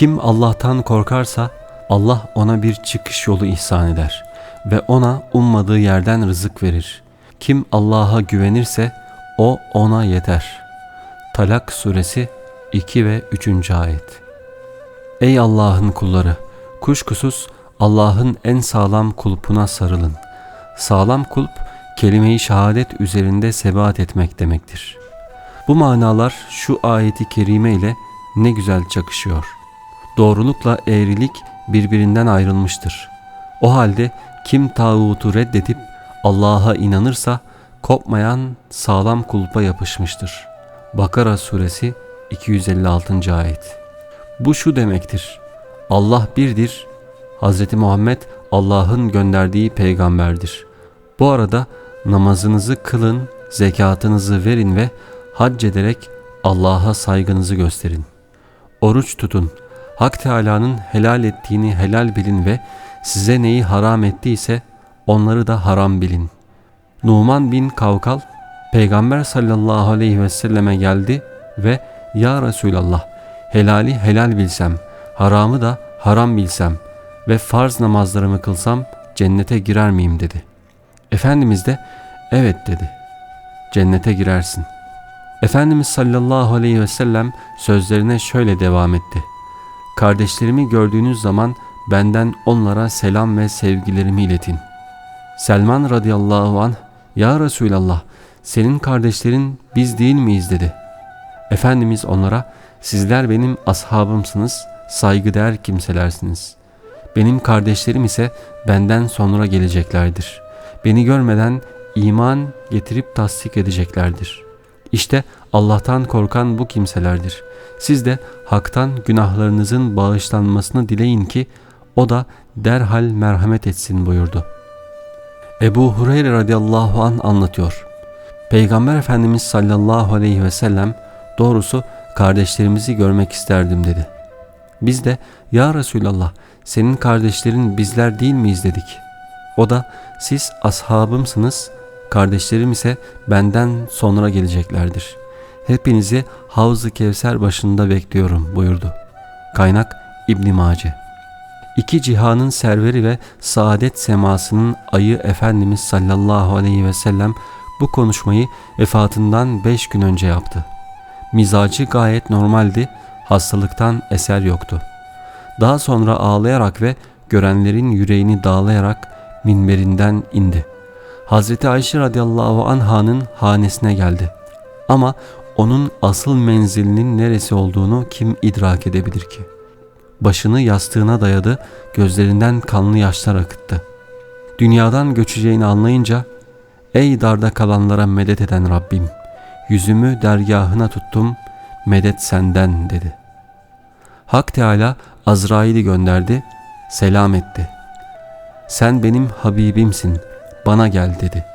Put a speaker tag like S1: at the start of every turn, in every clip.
S1: Kim Allah'tan korkarsa Allah ona bir çıkış yolu ihsan eder ve ona ummadığı yerden rızık verir. Kim Allah'a güvenirse o ona yeter. Talak suresi 2 ve 3. ayet. Ey Allah'ın kulları! Kuşkusuz Allah'ın en sağlam kulpuna sarılın. Sağlam kulp, kelime-i şehadet üzerinde sebat etmek demektir. Bu manalar şu ayeti kerime ile ne güzel çakışıyor. Doğrulukla eğrilik birbirinden ayrılmıştır. O halde kim tağutu reddedip Allah'a inanırsa kopmayan sağlam kulpa yapışmıştır. Bakara suresi 256. ayet. Bu şu demektir. Allah birdir. Hz. Muhammed Allah'ın gönderdiği peygamberdir. Bu arada namazınızı kılın, zekatınızı verin ve hac ederek Allah'a saygınızı gösterin. Oruç tutun. Hak Teala'nın helal ettiğini helal bilin ve size neyi haram ettiyse onları da haram bilin. Numan bin Kavkal Peygamber sallallahu aleyhi ve selleme geldi ve Ya Resulallah helali helal bilsem, haramı da haram bilsem ve farz namazlarımı kılsam cennete girer miyim dedi. Efendimiz de evet dedi. Cennete girersin. Efendimiz sallallahu aleyhi ve sellem sözlerine şöyle devam etti. Kardeşlerimi gördüğünüz zaman benden onlara selam ve sevgilerimi iletin. Selman radıyallahu anh Ya Resulallah senin kardeşlerin biz değil miyiz dedi. Efendimiz onlara sizler benim ashabımsınız, saygıdeğer kimselersiniz. Benim kardeşlerim ise benden sonra geleceklerdir. Beni görmeden iman getirip tasdik edeceklerdir. İşte Allah'tan korkan bu kimselerdir. Siz de haktan günahlarınızın bağışlanmasını dileyin ki o da derhal merhamet etsin buyurdu. Ebu Hureyre radıyallahu an anlatıyor. Peygamber Efendimiz sallallahu aleyhi ve sellem doğrusu kardeşlerimizi görmek isterdim dedi. Biz de ya Resulallah senin kardeşlerin bizler değil miyiz dedik. O da siz ashabımsınız, kardeşlerim ise benden sonra geleceklerdir. Hepinizi Havz-ı Kevser başında bekliyorum buyurdu. Kaynak İbn Mace. İki cihanın serveri ve saadet semasının ayı Efendimiz sallallahu aleyhi ve sellem bu konuşmayı vefatından beş gün önce yaptı. Mizacı gayet normaldi, hastalıktan eser yoktu. Daha sonra ağlayarak ve görenlerin yüreğini dağlayarak minberinden indi. Hazreti Ayşe radıyallahu anhanın hanesine geldi. Ama onun asıl menzilinin neresi olduğunu kim idrak edebilir ki? Başını yastığına dayadı, gözlerinden kanlı yaşlar akıttı. Dünyadan göçeceğini anlayınca, ''Ey darda kalanlara medet eden Rabbim, yüzümü dergahına tuttum, medet senden.'' dedi. Hak Teala Azrail'i gönderdi, selam etti. ''Sen benim Habibimsin, bana gel.'' dedi.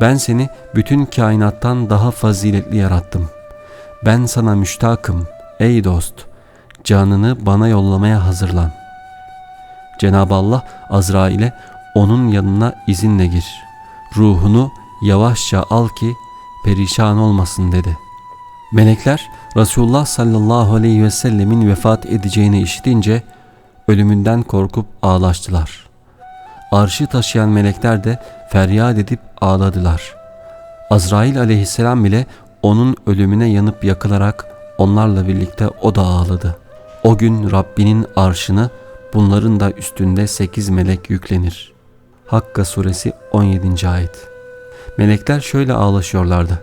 S1: Ben seni bütün kainattan daha faziletli yarattım. Ben sana müştakım ey dost. Canını bana yollamaya hazırlan. Cenab-ı Allah Azrail'e onun yanına izinle gir. Ruhunu yavaşça al ki perişan olmasın dedi. Melekler Resulullah sallallahu aleyhi ve sellemin vefat edeceğini işitince ölümünden korkup ağlaştılar.'' Arşı taşıyan melekler de feryat edip ağladılar. Azrail aleyhisselam bile onun ölümüne yanıp yakılarak onlarla birlikte o da ağladı. O gün Rabbinin arşını bunların da üstünde sekiz melek yüklenir. Hakka suresi 17. ayet. Melekler şöyle ağlaşıyorlardı.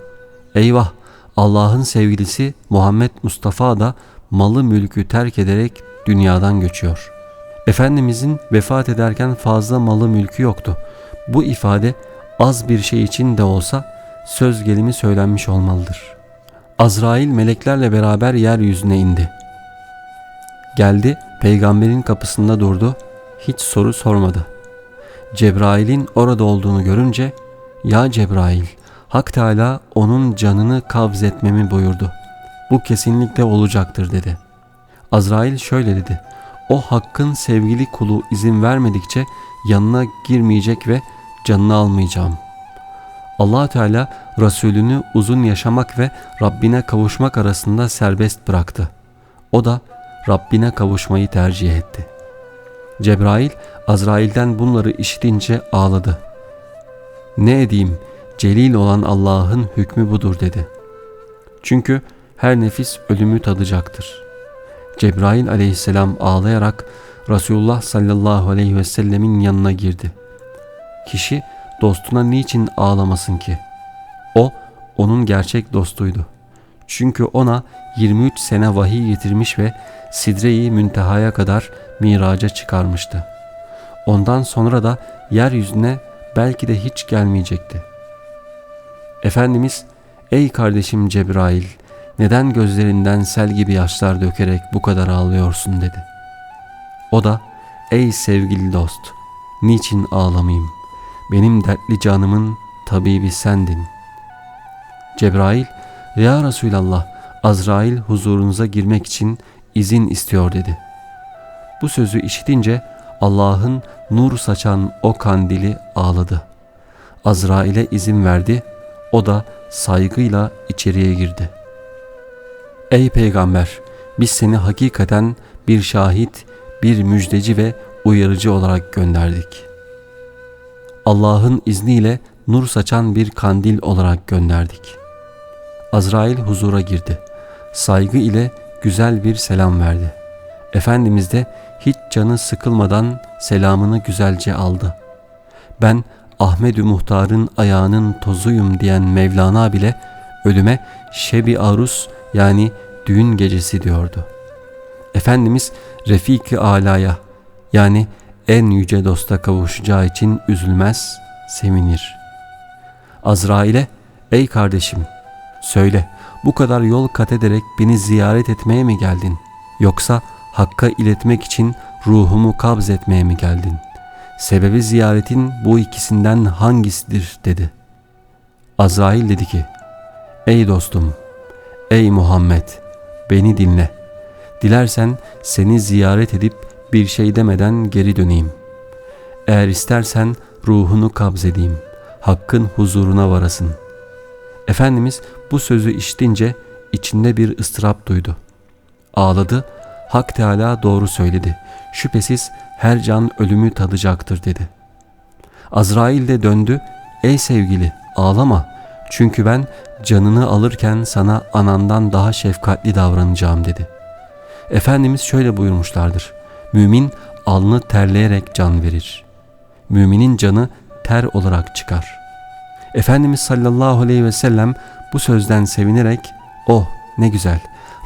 S1: Eyvah! Allah'ın sevgilisi Muhammed Mustafa da malı mülkü terk ederek dünyadan göçüyor.'' Efendimizin vefat ederken fazla malı mülkü yoktu. Bu ifade az bir şey için de olsa söz gelimi söylenmiş olmalıdır. Azrail meleklerle beraber yeryüzüne indi. Geldi, peygamberin kapısında durdu, hiç soru sormadı. Cebrail'in orada olduğunu görünce, ''Ya Cebrail, Hak Teala onun canını kabz etmemi buyurdu. Bu kesinlikle olacaktır.'' dedi. Azrail şöyle dedi, o hakkın sevgili kulu izin vermedikçe yanına girmeyecek ve canını almayacağım. allah Teala Resulünü uzun yaşamak ve Rabbine kavuşmak arasında serbest bıraktı. O da Rabbine kavuşmayı tercih etti. Cebrail Azrail'den bunları işitince ağladı. Ne edeyim celil olan Allah'ın hükmü budur dedi. Çünkü her nefis ölümü tadacaktır. Cebrail aleyhisselam ağlayarak Resulullah sallallahu aleyhi ve sellemin yanına girdi. Kişi dostuna niçin ağlamasın ki? O onun gerçek dostuydu. Çünkü ona 23 sene vahiy getirmiş ve Sidre-i Münteha'ya kadar miraca çıkarmıştı. Ondan sonra da yeryüzüne belki de hiç gelmeyecekti. Efendimiz, ey kardeşim Cebrail, neden gözlerinden sel gibi yaşlar dökerek bu kadar ağlıyorsun dedi. O da, ey sevgili dost, niçin ağlamayayım? Benim dertli canımın tabibi sendin. Cebrail, ya Resulallah, Azrail huzurunuza girmek için izin istiyor dedi. Bu sözü işitince Allah'ın nur saçan o kandili ağladı. Azrail'e izin verdi, o da saygıyla içeriye girdi. Ey peygamber, biz seni hakikaten bir şahit, bir müjdeci ve uyarıcı olarak gönderdik. Allah'ın izniyle nur saçan bir kandil olarak gönderdik. Azrail huzura girdi. Saygı ile güzel bir selam verdi. Efendimiz de hiç canı sıkılmadan selamını güzelce aldı. Ben Ahmet-ü Muhtar'ın ayağının tozuyum diyen Mevlana bile ölüme şebi arus yani düğün gecesi diyordu. Efendimiz Refik-i Ala'ya yani en yüce dosta kavuşacağı için üzülmez, sevinir. Azrail'e ey kardeşim söyle bu kadar yol kat ederek beni ziyaret etmeye mi geldin? Yoksa Hakk'a iletmek için ruhumu kabz etmeye mi geldin? Sebebi ziyaretin bu ikisinden hangisidir dedi. Azrail dedi ki, Ey dostum, ey Muhammed, beni dinle. Dilersen seni ziyaret edip bir şey demeden geri döneyim. Eğer istersen ruhunu kabz edeyim, hakkın huzuruna varasın. Efendimiz bu sözü işitince içinde bir ıstırap duydu. Ağladı, Hak Teala doğru söyledi. Şüphesiz her can ölümü tadacaktır dedi. Azrail de döndü, ey sevgili ağlama çünkü ben canını alırken sana anandan daha şefkatli davranacağım dedi. Efendimiz şöyle buyurmuşlardır. Mümin alnı terleyerek can verir. Müminin canı ter olarak çıkar. Efendimiz sallallahu aleyhi ve sellem bu sözden sevinerek oh ne güzel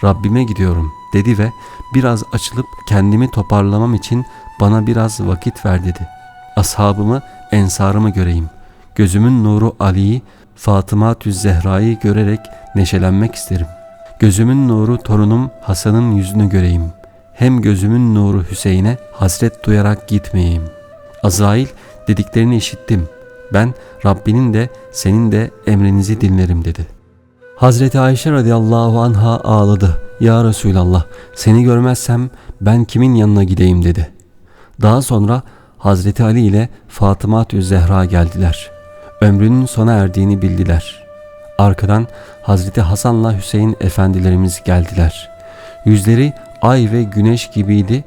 S1: Rabbime gidiyorum dedi ve biraz açılıp kendimi toparlamam için bana biraz vakit ver dedi. Ashabımı, ensarımı göreyim. Gözümün nuru Ali'yi, Fatıma Zehra'yı görerek neşelenmek isterim. Gözümün nuru torunum Hasan'ın yüzünü göreyim. Hem gözümün nuru Hüseyin'e hasret duyarak gitmeyeyim. Azrail dediklerini işittim. Ben Rabbinin de senin de emrinizi dinlerim dedi. Hazreti Ayşe radıyallahu anha ağladı. Ya Resulallah seni görmezsem ben kimin yanına gideyim dedi. Daha sonra Hazreti Ali ile Fatıma Zehra geldiler. Ömrünün sona erdiğini bildiler. Arkadan Hazreti Hasan'la Hüseyin efendilerimiz geldiler. Yüzleri ay ve güneş gibiydi,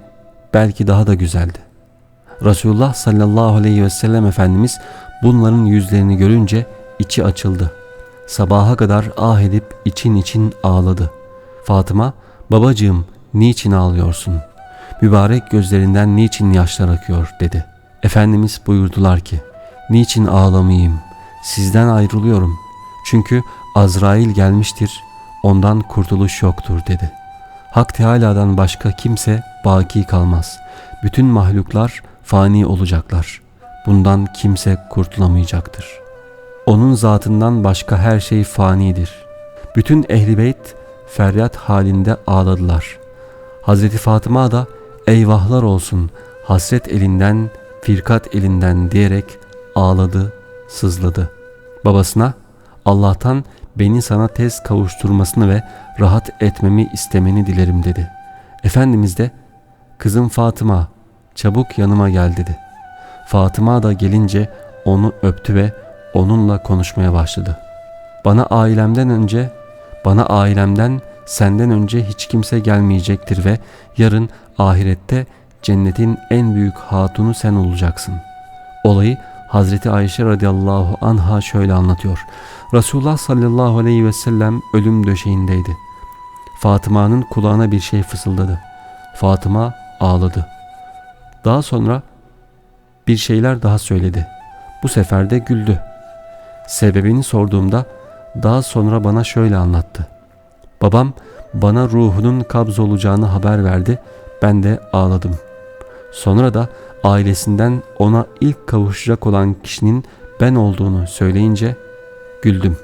S1: belki daha da güzeldi. Resulullah sallallahu aleyhi ve sellem Efendimiz bunların yüzlerini görünce içi açıldı. Sabaha kadar ah edip için için ağladı.'' Fatıma, babacığım niçin ağlıyorsun? Mübarek gözlerinden niçin yaşlar akıyor dedi. Efendimiz buyurdular ki, niçin ağlamayayım? Sizden ayrılıyorum. Çünkü Azrail gelmiştir, ondan kurtuluş yoktur dedi. Hak Teala'dan başka kimse baki kalmaz. Bütün mahluklar fani olacaklar. Bundan kimse kurtulamayacaktır. Onun zatından başka her şey fanidir. Bütün ehli feryat halinde ağladılar. Hazreti Fatıma da eyvahlar olsun hasret elinden, firkat elinden diyerek ağladı, sızladı. Babasına Allah'tan beni sana tez kavuşturmasını ve rahat etmemi istemeni dilerim dedi. Efendimiz de kızım Fatıma çabuk yanıma gel dedi. Fatıma da gelince onu öptü ve onunla konuşmaya başladı. Bana ailemden önce bana ailemden senden önce hiç kimse gelmeyecektir ve yarın ahirette cennetin en büyük hatunu sen olacaksın. Olayı Hazreti Ayşe radıyallahu anha şöyle anlatıyor. Resulullah sallallahu aleyhi ve sellem ölüm döşeğindeydi. Fatıma'nın kulağına bir şey fısıldadı. Fatıma ağladı. Daha sonra bir şeyler daha söyledi. Bu sefer de güldü. Sebebini sorduğumda daha sonra bana şöyle anlattı. Babam bana ruhunun kabz olacağını haber verdi. Ben de ağladım. Sonra da ailesinden ona ilk kavuşacak olan kişinin ben olduğunu söyleyince güldüm.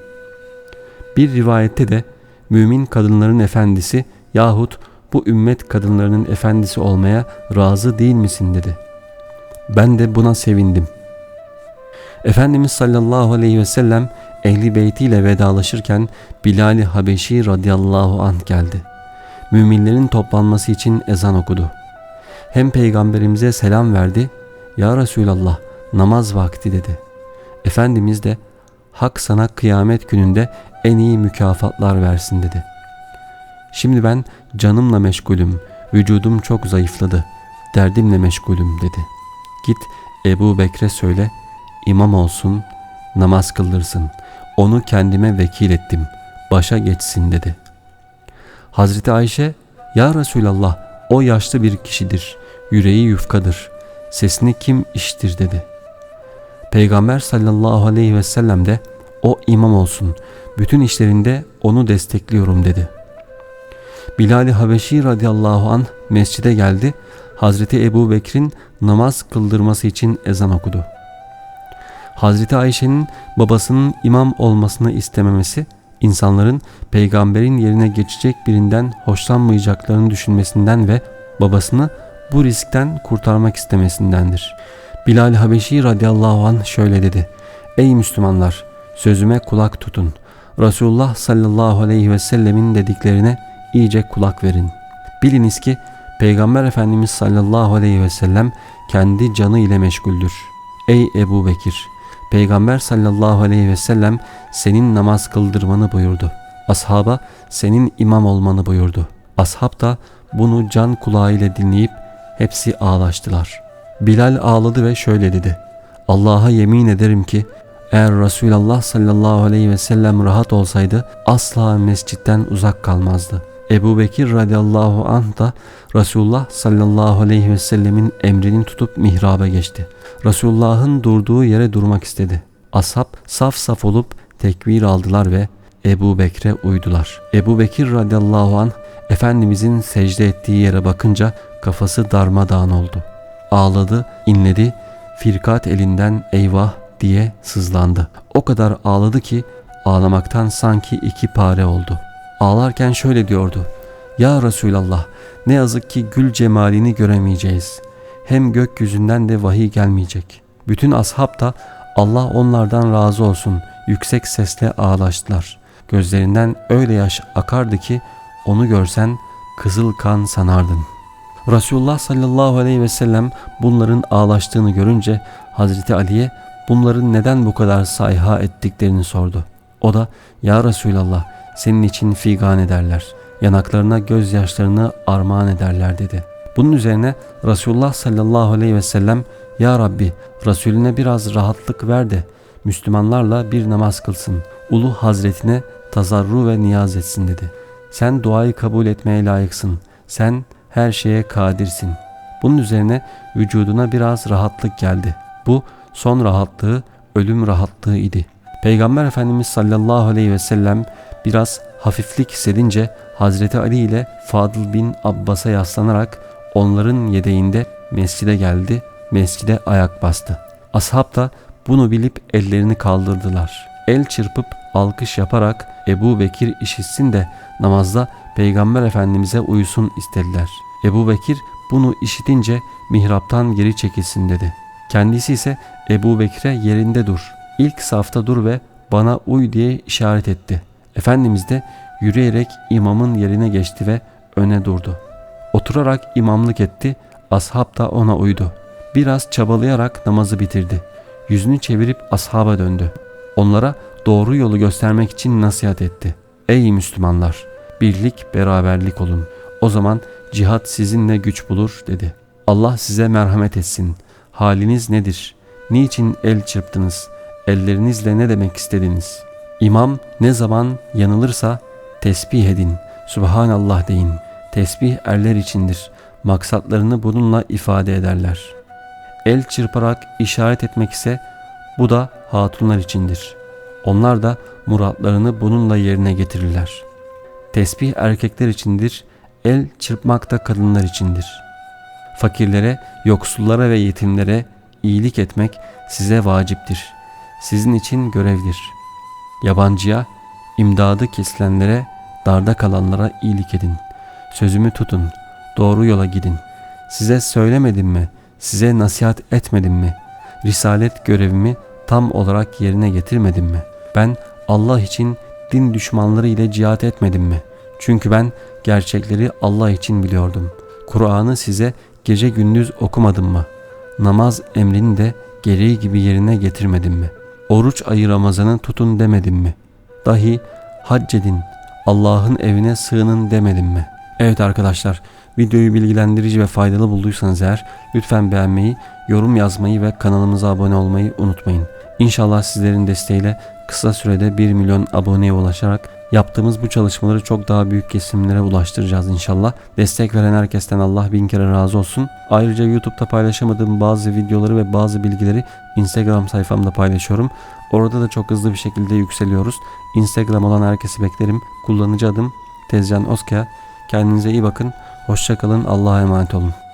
S1: Bir rivayette de mümin kadınların efendisi yahut bu ümmet kadınlarının efendisi olmaya razı değil misin dedi. Ben de buna sevindim. Efendimiz sallallahu aleyhi ve sellem ehli beytiyle vedalaşırken Bilal-i Habeşi radıyallahu anh geldi. Müminlerin toplanması için ezan okudu. Hem peygamberimize selam verdi, Ya Resulallah namaz vakti dedi. Efendimiz de Hak sana kıyamet gününde en iyi mükafatlar versin dedi. Şimdi ben canımla meşgulüm, vücudum çok zayıfladı, derdimle meşgulüm dedi. Git Ebu Bekre söyle, imam olsun, namaz kıldırsın, onu kendime vekil ettim, başa geçsin dedi. Hazreti Ayşe, Ya Resulallah o yaşlı bir kişidir, yüreği yufkadır, sesini kim iştir dedi. Peygamber sallallahu aleyhi ve sellem de o imam olsun, bütün işlerinde onu destekliyorum dedi. Bilal-i Habeşi radıyallahu an mescide geldi, Hazreti Ebu Bekir'in namaz kıldırması için ezan okudu. Hazreti Ayşe'nin babasının imam olmasını istememesi, insanların peygamberin yerine geçecek birinden hoşlanmayacaklarını düşünmesinden ve babasını bu riskten kurtarmak istemesindendir. Bilal Habeşi radıyallahu an şöyle dedi. Ey Müslümanlar! Sözüme kulak tutun. Resulullah sallallahu aleyhi ve sellemin dediklerine iyice kulak verin. Biliniz ki Peygamber Efendimiz sallallahu aleyhi ve sellem kendi canı ile meşguldür. Ey Ebu Bekir! Peygamber sallallahu aleyhi ve sellem senin namaz kıldırmanı buyurdu. Ashaba senin imam olmanı buyurdu. Ashab da bunu can kulağıyla dinleyip hepsi ağlaştılar. Bilal ağladı ve şöyle dedi. Allah'a yemin ederim ki eğer Resulullah sallallahu aleyhi ve sellem rahat olsaydı asla mescitten uzak kalmazdı. Ebu Bekir radıyallahu anh da Resulullah sallallahu aleyhi ve sellemin emrini tutup mihraba geçti. Resulullah'ın durduğu yere durmak istedi. Ashab saf saf olup tekbir aldılar ve Ebu Bekir'e uydular. Ebu Bekir radıyallahu anh Efendimizin secde ettiği yere bakınca kafası darmadağın oldu. Ağladı, inledi, firkat elinden eyvah diye sızlandı. O kadar ağladı ki ağlamaktan sanki iki pare oldu. Ağlarken şöyle diyordu. Ya Resulallah ne yazık ki gül cemalini göremeyeceğiz. Hem gökyüzünden de vahiy gelmeyecek. Bütün ashab da Allah onlardan razı olsun yüksek sesle ağlaştılar. Gözlerinden öyle yaş akardı ki onu görsen kızıl kan sanardın. Resulullah sallallahu aleyhi ve sellem bunların ağlaştığını görünce Hazreti Ali'ye bunların neden bu kadar sayha ettiklerini sordu. O da ya Resulallah senin için figan ederler. Yanaklarına gözyaşlarını armağan ederler dedi. Bunun üzerine Resulullah sallallahu aleyhi ve sellem Ya Rabbi Resulüne biraz rahatlık ver de Müslümanlarla bir namaz kılsın. Ulu Hazretine tazarru ve niyaz etsin dedi. Sen duayı kabul etmeye layıksın. Sen her şeye kadirsin. Bunun üzerine vücuduna biraz rahatlık geldi. Bu son rahatlığı ölüm rahatlığı idi. Peygamber Efendimiz sallallahu aleyhi ve sellem biraz hafiflik hissedince Hazreti Ali ile Fadıl bin Abbas'a yaslanarak onların yedeğinde mescide geldi, mescide ayak bastı. Ashab da bunu bilip ellerini kaldırdılar. El çırpıp alkış yaparak Ebu Bekir işitsin de namazda Peygamber Efendimiz'e uyusun istediler. Ebu Bekir bunu işitince mihraptan geri çekilsin dedi. Kendisi ise Ebu Bekir'e yerinde dur, ilk safta dur ve bana uy diye işaret etti. Efendimiz de yürüyerek imamın yerine geçti ve öne durdu. Oturarak imamlık etti, ashab da ona uydu. Biraz çabalayarak namazı bitirdi. Yüzünü çevirip ashaba döndü. Onlara doğru yolu göstermek için nasihat etti. Ey Müslümanlar! birlik, beraberlik olun. O zaman cihat sizinle güç bulur dedi. Allah size merhamet etsin. Haliniz nedir? Niçin el çırptınız? Ellerinizle ne demek istediniz? İmam ne zaman yanılırsa tesbih edin. Subhanallah deyin. Tesbih erler içindir. Maksatlarını bununla ifade ederler. El çırparak işaret etmek ise bu da hatunlar içindir. Onlar da muratlarını bununla yerine getirirler. Tesbih erkekler içindir, el çırpmak da kadınlar içindir. Fakirlere, yoksullara ve yetimlere iyilik etmek size vaciptir. Sizin için görevdir. Yabancıya, imdadı kesilenlere, darda kalanlara iyilik edin. Sözümü tutun, doğru yola gidin. Size söylemedim mi, size nasihat etmedim mi? Risalet görevimi tam olarak yerine getirmedim mi? Ben Allah için din düşmanları ile cihat etmedim mi? Çünkü ben gerçekleri Allah için biliyordum. Kur'an'ı size gece gündüz okumadım mı? Namaz emrini de gereği gibi yerine getirmedim mi? Oruç ayı Ramazan'ı tutun demedim mi? Dahi hac edin, Allah'ın evine sığının demedim mi? Evet arkadaşlar, videoyu bilgilendirici ve faydalı bulduysanız eğer lütfen beğenmeyi, yorum yazmayı ve kanalımıza abone olmayı unutmayın. İnşallah sizlerin desteğiyle kısa sürede 1 milyon aboneye ulaşarak yaptığımız bu çalışmaları çok daha büyük kesimlere ulaştıracağız inşallah. Destek veren herkesten Allah bin kere razı olsun. Ayrıca YouTube'da paylaşamadığım bazı videoları ve bazı bilgileri Instagram sayfamda paylaşıyorum. Orada da çok hızlı bir şekilde yükseliyoruz. Instagram olan herkesi beklerim. Kullanıcı adım Tezcan Oskaya. Kendinize iyi bakın. Hoşçakalın. Allah'a emanet olun.